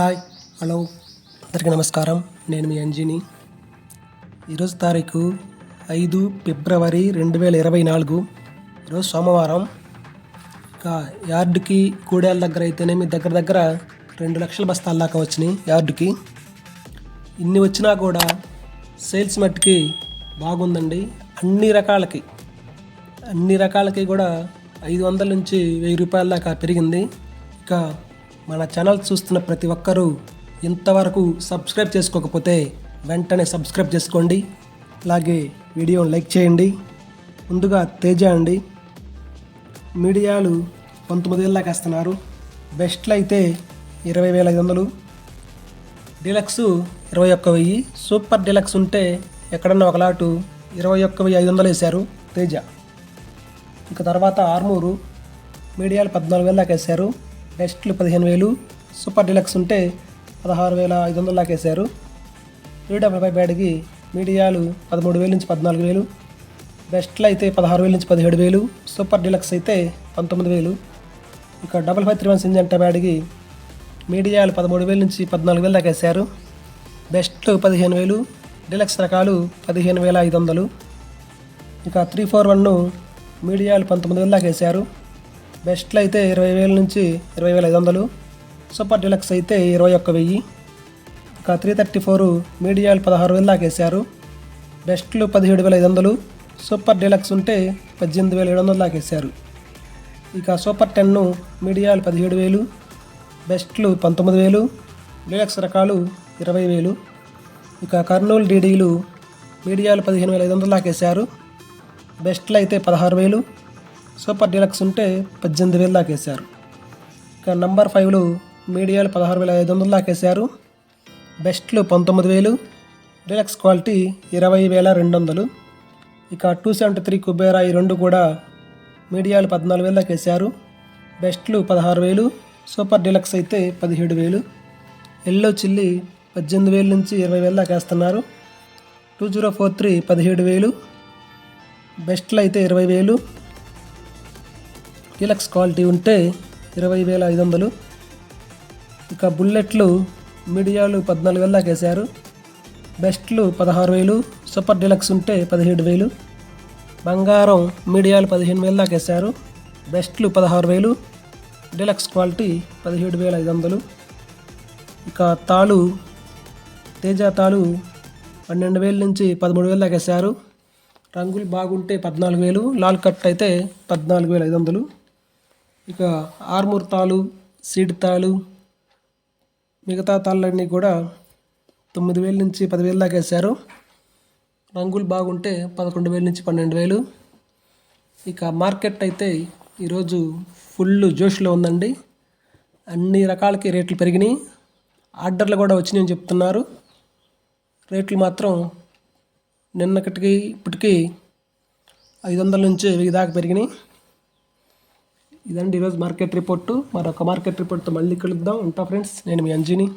Hi hello. అందరికీ నమస్కారం. నేను మీ అంజిని. ఈరోజు తారీఖు ఐదు ఫిబ్రవరి రెండు వేల ఇరవై నాలుగు. ఈరోజు సోమవారం. ఇంకా యార్డుకి కూడేల దగ్గర అయితేనేమి దగ్గర దగ్గర రెండు లక్షల బస్తాల దాకా వచ్చినాయి యార్డుకి. ఇన్ని వచ్చినా కూడా సేల్స్ మట్టుకి బాగుందండి. అన్ని రకాలకి అన్ని రకాలకి కూడా ఐదు వందల నుంచి వెయ్యి రూపాయల దాకా పెరిగింది. ఇక మన ఛానల్ చూస్తున్న ప్రతి ఒక్కరూ ఇంతవరకు సబ్స్క్రైబ్ చేసుకోకపోతే వెంటనే సబ్స్క్రైబ్ చేసుకోండి. అలాగే వీడియోని లైక్ చేయండి. ముందుగా తేజ అండి. మీడియాలు పంతొమ్మిది వేల దాకా వేస్తున్నారు. బెస్ట్లు అయితే ఇరవై వేల ఐదు వందలు. డీలక్స్ ఇరవై ఒక్క వెయ్యి. సూపర్ డీలక్స్ ఉంటే ఎక్కడన్నా ఒకలాటు ఇరవై ఒక్క వెయ్యి ఐదు వందలు వేశారు తేజ. ఇక తర్వాత ఆర్మూరు మీడియాలు పద్నాలుగు వేలు దాకా వేశారు. బెస్ట్లు పదిహేను వేలు. సూపర్ డిలక్స్ ఉంటే పదహారు వేల ఐదు వందల దాకా వేశారు. త్రీ డబల్ ఫైవ్ బ్యాడ్కి మీడియాలు పదమూడు వేల నుంచి పద్నాలుగు వేలు. బెస్ట్లు అయితే పదహారు వేల నుంచి పదిహేడు వేలు. సూపర్ డిలక్స్ అయితే పంతొమ్మిది వేలు. ఇక డబల్ ఫైవ్ త్రీ వన్ సింజంట బ్యాడ్కి మీడియాలు పదమూడు వేల నుంచి పద్నాలుగు వేలు దాకా బెస్ట్లు పదిహేను వేలు. డిలక్స్ రకాలు పదిహేను వేల ఐదు వందలు. ఇక త్రీ ఫోర్ వన్ను మీడియాలు పంతొమ్మిది వేలు దాకా వేశారు. బెస్ట్లు అయితే ఇరవై వేల నుంచి ఇరవై వేల ఐదు వందలు సూపర్ డిలక్స్ అయితే ఇరవై ఒక్క వెయ్యి. ఇక త్రీ థర్టీ ఫోర్ మీడియాలు పదహారు వేలు దాకా వేశారు. బెస్ట్లు పదిహేడు వేల ఐదు వందలు సూపర్ డీలక్స్ ఉంటే పద్దెనిమిది వేల ఏడు వందలు దాకా వేశారు. ఇక సూపర్ టెన్ను మీడియాలు పదిహేడు వేలు బెస్ట్లు పంతొమ్మిది వేలు డీలక్స్ రకాలు ఇరవై వేలు. ఇక కర్నూలు డీడీలు మీడియాలు పదిహేను వేల ఐదు వందలు దాకా వేశారు. బెస్ట్లు అయితే పదహారు వేలు సూపర్ డీలక్స్ ఉంటే పద్దెనిమిది వేలు దాకా వేశారు. ఇక నంబర్ ఫైవ్లు మీడియాలు పదహారు వేల ఐదు వందలు దాకా వేశారు. బెస్ట్లు పంతొమ్మిది వేలు డీలక్స్ క్వాలిటీ ఇరవై వేల రెండు వందలు. ఇక టూ సెవెంటీ త్రీ కుబేరా ఈ రెండు కూడా మీడియాలు పద్నాలుగు వేలు దాకా వేశారు. బెస్ట్లు పదహారు వేలు సూపర్ డీలక్స్ అయితే పదిహేడు వేలు. ఎల్లో చిల్లి పద్దెనిమిది వేల నుంచి ఇరవై వేలు దాకా వేస్తున్నారు. టూ జీరో ఫోర్ త్రీ పదిహేడు వేలు బెస్ట్లు అయితే ఇరవై వేలు. డీలక్స్ క్వాలిటీ ఉంటే ఇరవై వేల ఐదు వందలు. ఇక బుల్లెట్లు మీడియాలు పద్నాలుగు వేలు దాకా వేశారు. బెస్ట్లు పదహారు వేలు సూపర్ డీలక్స్ ఉంటే పదిహేడు వేలు. బంగారం మీడియాలు పదిహేను వేలు దాకా వేశారు. బెస్ట్లు పదహారు వేలు డీలక్స్ క్వాలిటీ పదిహేడు వేల ఐదు వందలు. ఇక తాళు తేజ తాళు పన్నెండు వేల నుంచి పదమూడు వేలు దాకా వేశారు. రంగులు బాగుంటే పద్నాలుగు వేలు లాల్ కట్ అయితే పద్నాలుగు వేల ఐదు వందలు. ఇక ఆర్మూర్ తాలు సీడ్ తాలు మిగతా తాళ్ళన్నీ కూడా తొమ్మిది వేల నుంచి పదివేల దాకా వేశారు. రంగులు బాగుంటే పదకొండు వేల నుంచి పన్నెండు వేలు. ఇక మార్కెట్ అయితే ఈరోజు ఫుల్ జోష్లో ఉందండి. అన్ని రకాలకి రేట్లు పెరిగినాయి. ఆర్డర్లు కూడా వచ్చినాయని చెప్తున్నారు. రేట్లు మాత్రం నిన్నటికి ఇప్పటికీ ఐదు వందల నుంచి వెయ్యి దాకా పెరిగినాయి. ఇదండి ఈరోజు మార్కెట్ రిపోర్టు. మరొక మార్కెట్ రిపోర్ట్తో మళ్ళీ కలుద్దాం. ఉంటా ఫ్రెండ్స్ నేను మీ అంజీని.